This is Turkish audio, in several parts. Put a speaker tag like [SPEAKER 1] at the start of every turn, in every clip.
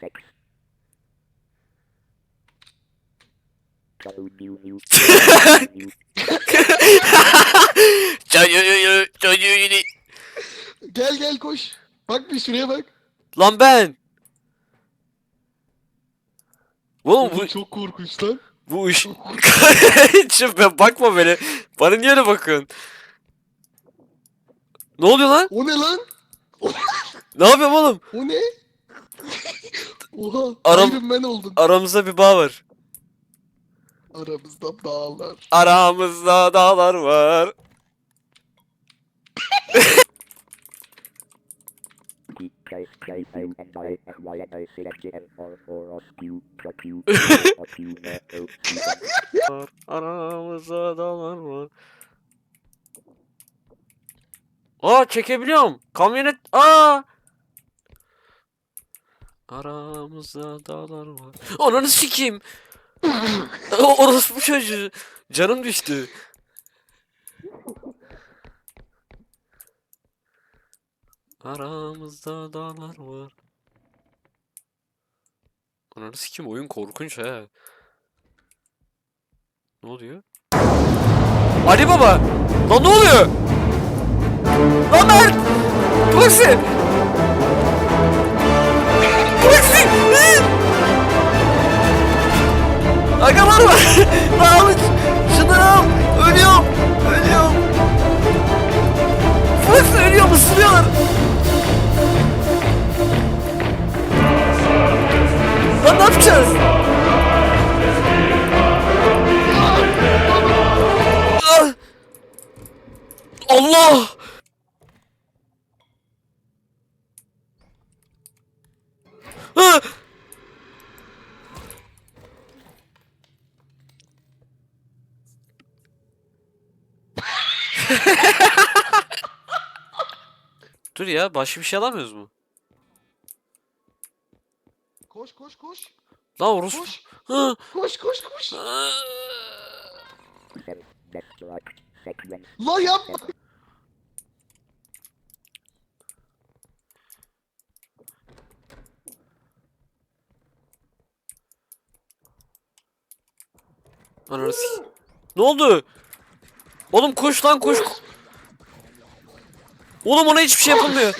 [SPEAKER 1] six.
[SPEAKER 2] Gel gel koş. Bak bir şuraya bak.
[SPEAKER 1] Lan ben. Oğlum bu,
[SPEAKER 2] çok korkunç lan.
[SPEAKER 1] bu iş... Şimdi ben bakma böyle. Bana niye öyle bakıyorsun? Ne oluyor lan?
[SPEAKER 2] O ne lan?
[SPEAKER 1] ne yapıyorum oğlum?
[SPEAKER 2] O ne? Oha.
[SPEAKER 1] Aram-
[SPEAKER 2] Iron Man oldun.
[SPEAKER 1] Aramızda bir bağ var.
[SPEAKER 2] Aramızda dağlar.
[SPEAKER 1] Aramızda dağlar.
[SPEAKER 3] Place, and and and I select for for us
[SPEAKER 1] var. Aramızda dağlar var. Aa çekebiliyorum. Kamyonet. Aa. Aramızda dağlar var. Ananı sikeyim. Orospu çocuğu. Canım düştü. Aramızda dağlar var. Ananı sikeyim oyun korkunç he. Ne oluyor? Ali Baba! Lan ne oluyor? Lan Mert! Proxy! Agalar var! Lan al! Şunu al! Ölüyorum! Ölüyorum! Proxy ölüyor! Isırıyorlar! Lan ne yapacağız? Ah! Allah! Ah! Dur ya, başka bir şey alamıyoruz mu?
[SPEAKER 2] Koş koş koş.
[SPEAKER 1] Lan orospu.
[SPEAKER 2] Koş.
[SPEAKER 1] Hı.
[SPEAKER 2] Koş koş koş.
[SPEAKER 3] Sequence
[SPEAKER 2] La yapma.
[SPEAKER 1] Ananı Ne oldu? Oğlum koş lan koş. Oğlum ona hiçbir şey yapılmıyor.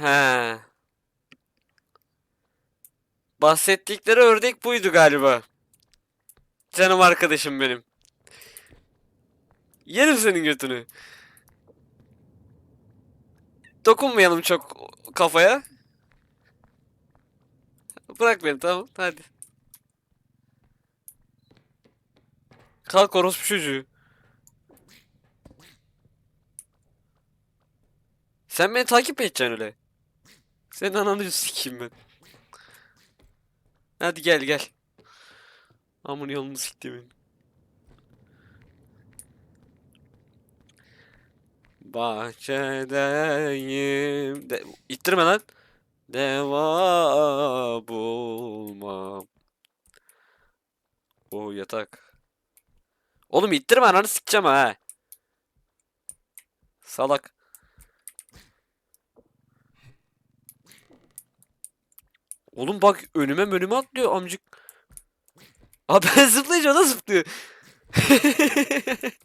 [SPEAKER 1] He. Bahsettikleri ördek buydu galiba. Canım arkadaşım benim. Yerim senin götünü. Dokunmayalım çok kafaya. Bırak beni tamam hadi. Kalk orospu çocuğu. Sen beni takip edeceksin öyle? Senin ananı sikeyim ben. Hadi gel gel. Amın yolunu siktimin. Bahçedeyim. De ittirme lan. Deva bulmam. O yatak. Oğlum ittirme ananı sikeceğim ha. Salak. Oğlum bak önüme önüme atlıyor amcık. Abi ben zıplayınca da zıplıyor.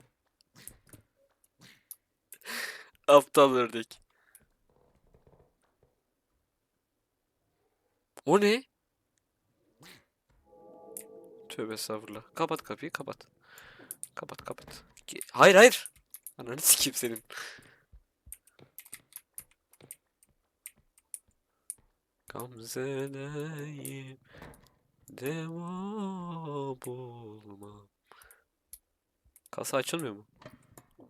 [SPEAKER 1] Aptal ördek. O ne? Tövbe estağfurullah. Kapat kapıyı kapat. Kapat kapat. Hayır hayır. Ananı sikeyim senin. Gamze'deyim. Deva bulmam. Kasa açılmıyor mu?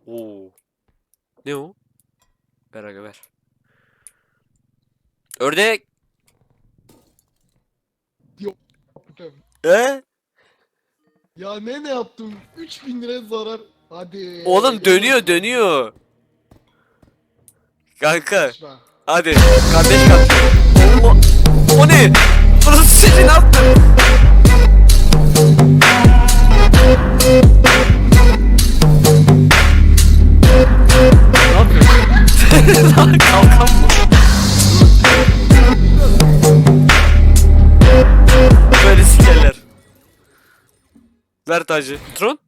[SPEAKER 1] Oo. Ne o? Ver aga ver. Ördek. He?
[SPEAKER 2] Ya ne ne yaptım? 3000 lira zarar. Hadi.
[SPEAKER 1] Oğlum dönüyor dönüyor. Kanka hadi kardeş kat. O, o ne? Burası seni ne yaptı? Ne yapıyorsun? Ver tacı. Tron.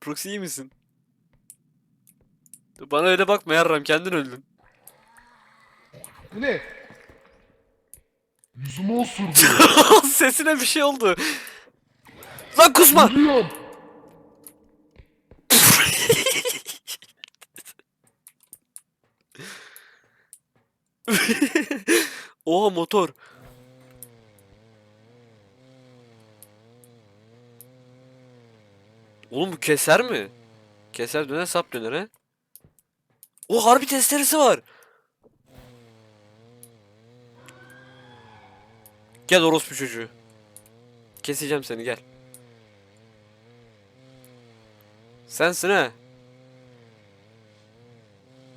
[SPEAKER 1] Proxy iyi misin? Bana öyle bakma yarram kendin öldün.
[SPEAKER 2] Bu ne?
[SPEAKER 4] Yüzüme osurdu.
[SPEAKER 1] Sesine bir şey oldu. Lan kusma.
[SPEAKER 4] Biliyorum.
[SPEAKER 1] Oha motor. Oğlum bu keser mi? Keser döner sap döner he? O harbi testeresi var. Gel orospu çocuğu. Keseceğim seni gel. Sensin ha.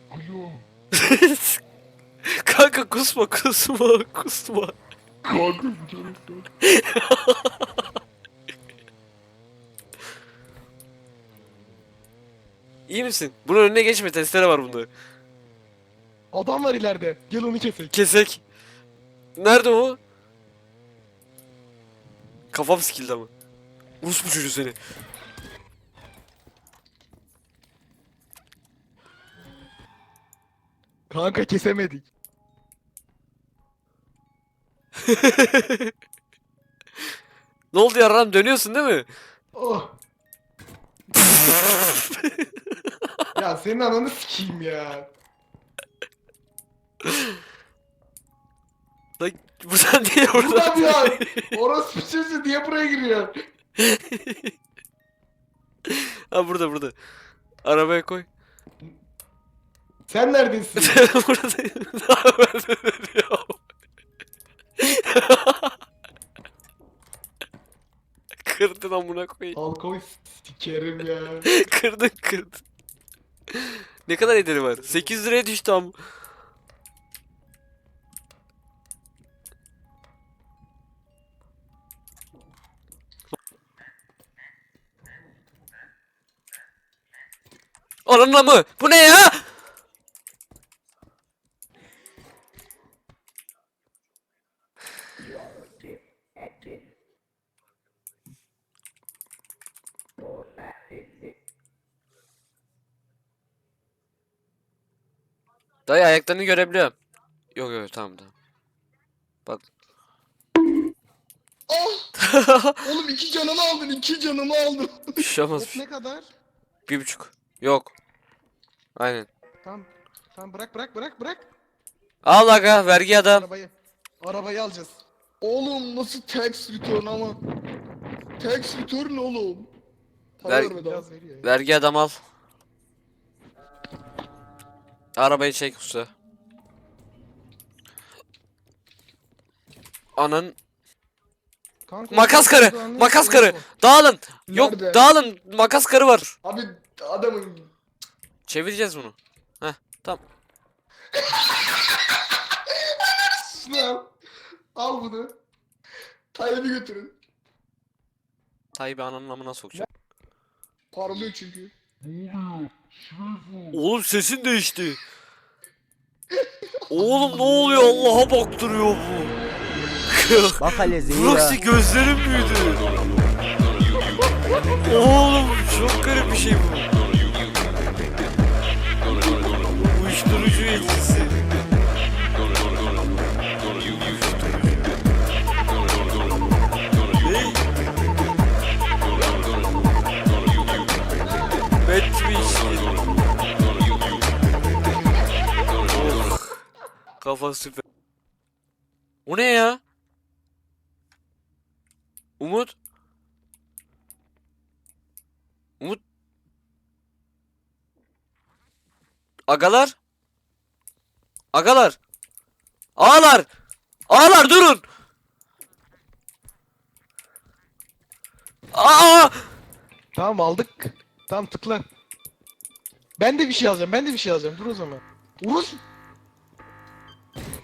[SPEAKER 4] Alo.
[SPEAKER 1] Kanka kusma kusma kusma.
[SPEAKER 4] Kanka bir kere kanka.
[SPEAKER 1] İyi misin? Bunun önüne geçme testere var bunda.
[SPEAKER 2] Adam var ileride. Gel onu kesek.
[SPEAKER 1] Kesek. Nerede o? Kafam sikildi ama. Rus bu çocuğu seni.
[SPEAKER 2] Kanka kesemedik.
[SPEAKER 1] Ne oldu yarram dönüyorsun değil mi?
[SPEAKER 2] Oh. Ya senin ananı sikeyim ya.
[SPEAKER 1] Lan buradan niye buradan?
[SPEAKER 2] Buradan ya. Orası çocuğu diye buraya giriyor.
[SPEAKER 1] ha burada burada. Arabaya koy.
[SPEAKER 2] Sen neredesin?
[SPEAKER 1] Buradayım. Ne haber dönüyor? Kırdın amına koyayım.
[SPEAKER 2] Halkoy sikerim ya.
[SPEAKER 1] kırdın kırdın. Ne kadar ederi var? 8 liraya düştü am. Ananla mı? Bu ne ya? Dayı ayaklarını görebiliyorum. Yok yok tamam tamam. Bak.
[SPEAKER 2] Oh! Oğlum iki canımı aldın, iki canımı aldın.
[SPEAKER 1] Bir şey olmaz.
[SPEAKER 2] Hop ne kadar?
[SPEAKER 1] Bir buçuk. Yok. Aynen.
[SPEAKER 2] Tamam. Tamam bırak bırak bırak bırak.
[SPEAKER 1] Al aga vergi adam.
[SPEAKER 2] Arabayı. Arabayı alacağız. Oğlum nasıl tax return ama. Tax return oğlum. Para
[SPEAKER 1] Ver-
[SPEAKER 2] vermedi.
[SPEAKER 1] Vergi adam al. Arabayı çek usta. Anan
[SPEAKER 2] Kanka,
[SPEAKER 1] makas karı, makas karı. Dağılın. Yok
[SPEAKER 2] Nerede?
[SPEAKER 1] dağılın. Makas karı var.
[SPEAKER 2] Abi adamın
[SPEAKER 1] Çevireceğiz bunu. Heh tamam.
[SPEAKER 2] Al bunu. Tayyip'i götürün.
[SPEAKER 1] Tayyip'i ananın amına sokacağım.
[SPEAKER 2] Parlıyor çünkü.
[SPEAKER 1] Oğlum sesin değişti. Oğlum ne oluyor Allah'a baktırıyor bu.
[SPEAKER 5] Bak hele
[SPEAKER 1] Proxy gözlerim büyüdü. Oğlum çok garip bir şey bu. Kafa süper. O ne ya? Umut? Umut? Agalar? Agalar? Ağlar! Ağlar durun! Aa!
[SPEAKER 2] Tamam aldık. Tamam tıkla. Ben de bir şey alacağım. Ben de bir şey alacağım. Dur o zaman. Urus